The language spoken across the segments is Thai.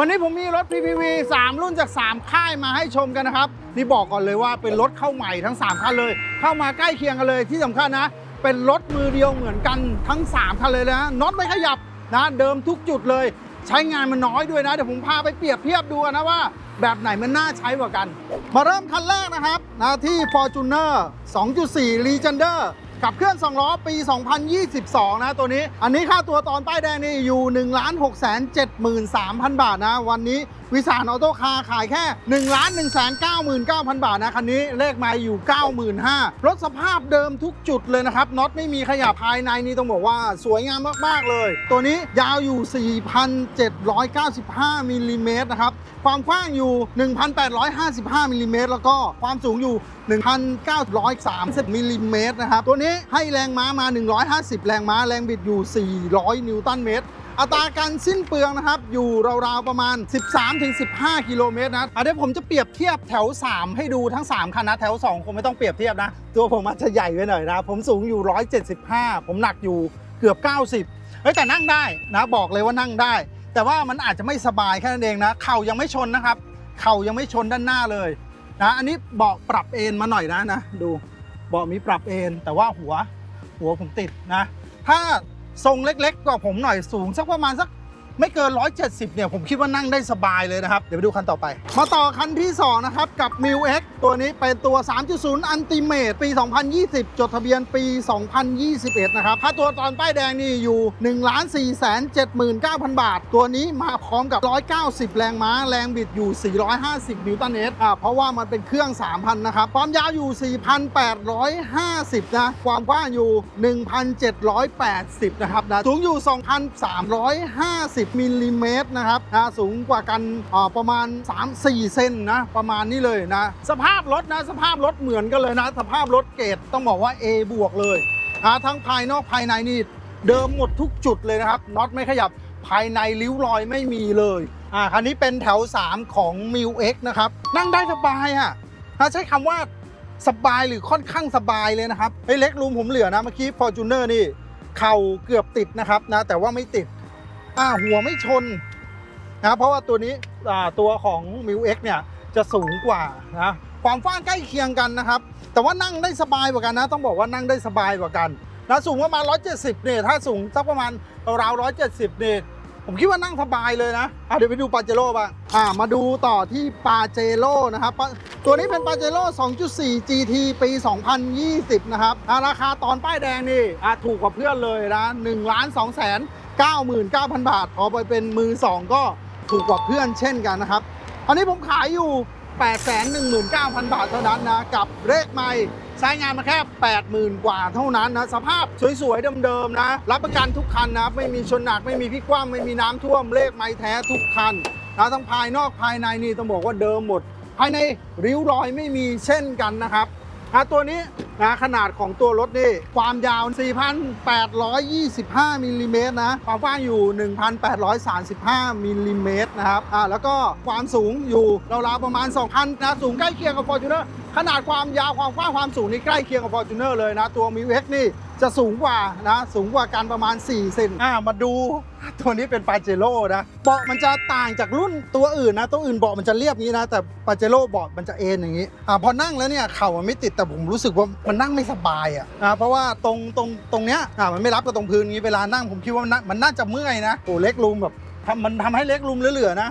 วันนี้ผมมีรถ PPV 3 รุ่นจาก 3 ค่ายมาให้ชมกันนะครับ นี่บอกก่อนเลยว่าเป็นรถเข้าใหม่ทั้ง 3 คันเลย เข้ามาใกล้เคียงกันเลยที่สำคัญนะ เป็นรถมือเดียวเหมือนกันทั้ง 3 คันเลยนะน็อตไม่ขยับนะเดิมทุกจุดเลย ใช้งานมันน้อยด้วยนะ เดี๋ยวผมพาไปเปรียบเทียบดูนนะว่า แบบไหนมันน่าใช้กว่ากัน มาเริ่มคันแรกนะครับนะที่ Fortuner 2.4 Legender กับเครื่อง2ล้อปี 2022 นะตัวนี้ อันนี้ค่าตัวตอนป้ายแดงนี่อยู่ 1 6 7 3 0 0 0 บาทนะ วันนี้วิสานออโต้คาร์ขายแค่ 1 1 9 9 9 0 0 บาทนะ คันนี้เลขไมาอยู่ 95,000รถสภาพเดิมทุกจุดเลยนะครับน็อตไม่มีขยับภายในนี่ต้องบอกว่าสวยงามมาก ๆ เลย ตัวนี้ยาวอยู่ 4,795มิลลิเมตรนะครับ ความกว้างอยู่ 1,855มิลลิเมตรแล้วก็ความสูงอยู่ 1,930มิลลิเมตรนะครับตัวนี้ให้แรงม้ามา 150 แรงม้าแรงบิดอยู่ 400 นิวตันเมตร อัตราการสิ้นเปลืองนะครับ อยู่ราวๆประมาณ 13-15 กิโลเมตรนะอะเดี๋ยวผมจะเปรียบเทียบแถว 3 ให้ดูทั้ง 3 คันนะ แถว 2 คงไม่ต้องเปรียบเทียบนะ ตัวผมอาจจะใหญ่ไปหน่อยนะ ผมสูงอยู่ 175 ผมหนักอยู่เกือบ 90เฮ้ยแต่นั่งได้นะบอกเลยว่านั่งได้ แต่ว่ามันอาจจะไม่สบายแค่นั้นเองนะเข่ายังไม่ชนนะครับเข่ายังไม่ชนด้านหน้าเลยนะอันนี้เบาะปรับเอนมาหน่อยนะนะดู เบาะมีปรับเอนแต่ว่าหัวหัวผมติดนะ ถ้าทรงเล็กๆกว่าผมหน่อยสูงสักประมาณสัก ไม่เกิน 170 เนี่ย ผมคิดว่านั่งได้สบายเลยนะครับ เดี๋ยวไปดูคันต่อไป มาต่อคันที่ 2 นะครับ กับ m i l X ตัวนี้เป็นตัว 3.0 Ultimate ปี 2020 จดทะเบียนปี 2021 นะครับ ค่าตัวตอนป้ายแดงนี่อยู่ 1 4 7 9 0 0 0บาท ตัวนี้มาพร้อมกับ 190 แรงม้า แรงบิดอยู่ 450 นิวตันเมตรอ่าเพราะว่ามันเป็นเครื่อง 3,000 นะครับ ความยาวอยู่ 4,850 นะ ความกว้างอยู่ 1,780 นะครับนะสูงอยู่ 2,350มิลลิเมตรนะครับนะสูงกว่ากันอ่าประมาณ 3-4 เซนนะประมาณนี้เลยนะ สภาพรถนะสภาพรถเหมือนกันเลยนะ สภาพรถเกรดต้องบอกว่า A บวกเลยนะทั้งภายนอกภายในนี่เดิมหมดทุกจุดเลยนะครับน็อตไม่ขยับภายในริ้วรอยไม่มีเลยอ่าคันนี้เป็นแถว 3 ของ m i l X นะครับ นั่งได้สบายอะถ้าใช้คำว่าสบายหรือค่อนข้างสบายเลยนะครับไอ้เล็กรูมผมเหลือนะเมื่อกี้ Fortuner นี่ เข่าเกือบติดนะครับนะแต่ว่าไม่ติด อ่าหัวไม่ชนนะเพราะว่าตัวนี้อ่าตัวของ m i l X เนี่ยจะสูงกว่านะความกว้างใกล้เคียงกันนะครับ แต่ว่านั่งได้สบายกว่ากันนะ ต้องบอกว่านั่งได้สบายกว่ากันนะสูงประมาณ 170เนี่ยถ้าสูงสักประมาณราว170เนี่ยผมคิดว่านั่งสบายเลยนะอะเดี๋ยวไปดูปาเจโร่บ้างอ่ามาดูต่อที่ปาเจโร่นะครับ ตัวนี้เป็นปาเจโร่2.4 GT ปี 2020 นะครับอ่าราคาตอนป้ายแดงนี่อะถูกกว่าเพื่อนเลยนะ1ล้าน2แสน 99,000 บาท พอไปเป็นมือ 2 ก็ถูกกว่าเพื่อนเช่นกันนะครับ อันนี้ผมขายอยู่ 819,000 บาทเท่านั้นนะ กับเลขใหม่ใช้งานมาแค่ 80,000 กว่าเท่านั้นนะ สภาพสวยๆเดิมๆนะ รับประกันทุกคันนะ ไม่มีชนหนัก ไม่มีพิกคว่ำไม่มีน้ำท่วม เลขไม่แท้ทุกคันนะทั้งภายนอกภายในนี่ต้องบอกว่าเดิมหมด ภายในริ้วรอยไม่มีเช่นกันนะครับ นะตัวนี้นะขนาดของตัวรถนี่ ความยาว 4,825มิลลิเมตรนะ ความกว้างอยู่ 1,835มิลลิเมตรนะครับอ่าแล้วก็ความสูงอยู่ราวๆประมาณ 2,000นะ สูงใกล้เคียงกับ Fortuner ขนาดความยาวความกว้างความสูงนี่ใกล้เคียงกับ Fortuner เลยนะ ตัว m i x นี่จะสูงกว่านะ สูงกว่ากันประมาณ 4 เซนอ่ามาดูตัวนี้เป็นปาเจโร่นะเบาะมันจะต่างจากรุ่นตัวอื่นนะ ตัวอื่นเบาะมันจะเรียบนี้นะ แต่ปาเจโร่เบาะมันจะเอ็นอย่างนี้อ่าพอนั่งแล้วเนี่ยเข่ามันไม่ติดแต่ผมรู้สึกว่ามันนั่งไม่สบายอะอ่าเพราะว่าตรงตรงตรงเนี้ยอ่ามันไม่รับกับตรงพื้นนี้เวลานั่งผมคิดว่ามันน่ามันน่าจะเมื่อยนะโอ้เล็กรูมแบบทำมันทำให้เล็กรูมเหลือๆนะ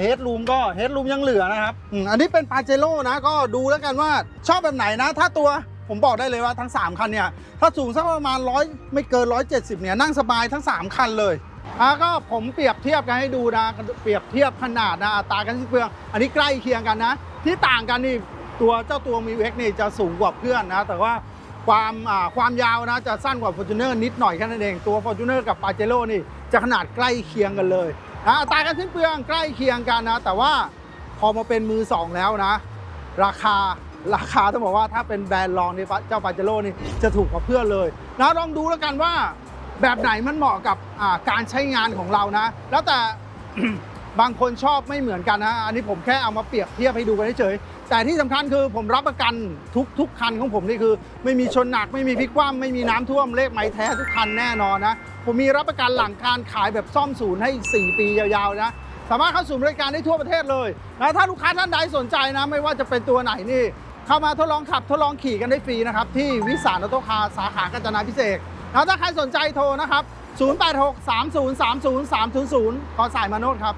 เฮดรูมก็เฮดรูมยังเหลือนะครับอันนี้เป็นปาเจโร่นะก็ดูแล้วกันว่าชอบแบบไหนนะ ถ้าตัวผมบอกได้เลยว่าทั้ง 3 คันเนี่ย ถ้าสูงสักประมาณร้อยไม่เกิน 170 เนี่ย นั่งสบายทั้ง 3 คันเลยอ่าก็ผมเปรียบเทียบกันให้ดูนะ เปรียบเทียบขนาดนะตากันที่เปลือง อันนี้ใกล้เคียงกันนะ ที่ต่างกันนี่ตัวเจ้าตัวมีเอ็กนี่จะสูงกว่าเพื่อนนะ แต่ว่าความความยาวนะจะสั้นกว่า Fortuner นิดหน่อยแค่นั้นเอง ตัว Fortuner กับ p a j e r o นี่จะขนาดใกล้เคียงกันเลย นะตราการสิ้นเปลืองใกล้เคียงกันนะ แต่ว่าพอมาเป็นมือสองแล้วนะ ราคาราคาต้องบอกว่าถ้าเป็นแบรนด์รองนี่เจ้าปาเจโร่นี่จะถูกกว่าเพื่อนเลยนะลองดูแล้วกันว่าแบบไหนมันเหมาะกับการใช้งานของเรานะ แล้วแต่บางคนชอบไม่เหมือนกันนะอันนี้ผมแค่เอามาเปรียบเทียบให้ดูกันเฉยแต่ที่สำคัญคือผมรับประกันทุกทุกคันของผมนี่คือ ไม่มีชนหนักไม่มีพลิกคว่ำไม่มีน้ำท่วมเลขไม้แท้ทุกคันแน่นอนนะ ผมมีรับประกันหลังการขายแบบซ่อมศูนย์ให้อีก 4 ปียาวๆนะ สามารถเข้าสู่บริการได้ทั่วประเทศเลยนะถ้าลูกค้าท่านใดสนใจนะ ไม่ว่าจะเป็นตัวไหนนี่ เข้ามาทดลองขับทดลองขี่กันได้ฟรีนะครับ ที่วิสานออโตคาร์สาขากาญจนาพิเศษแล้วถ้าใครสนใจโทรนะครับ 086 3030 300ขอสายมาโนดครับ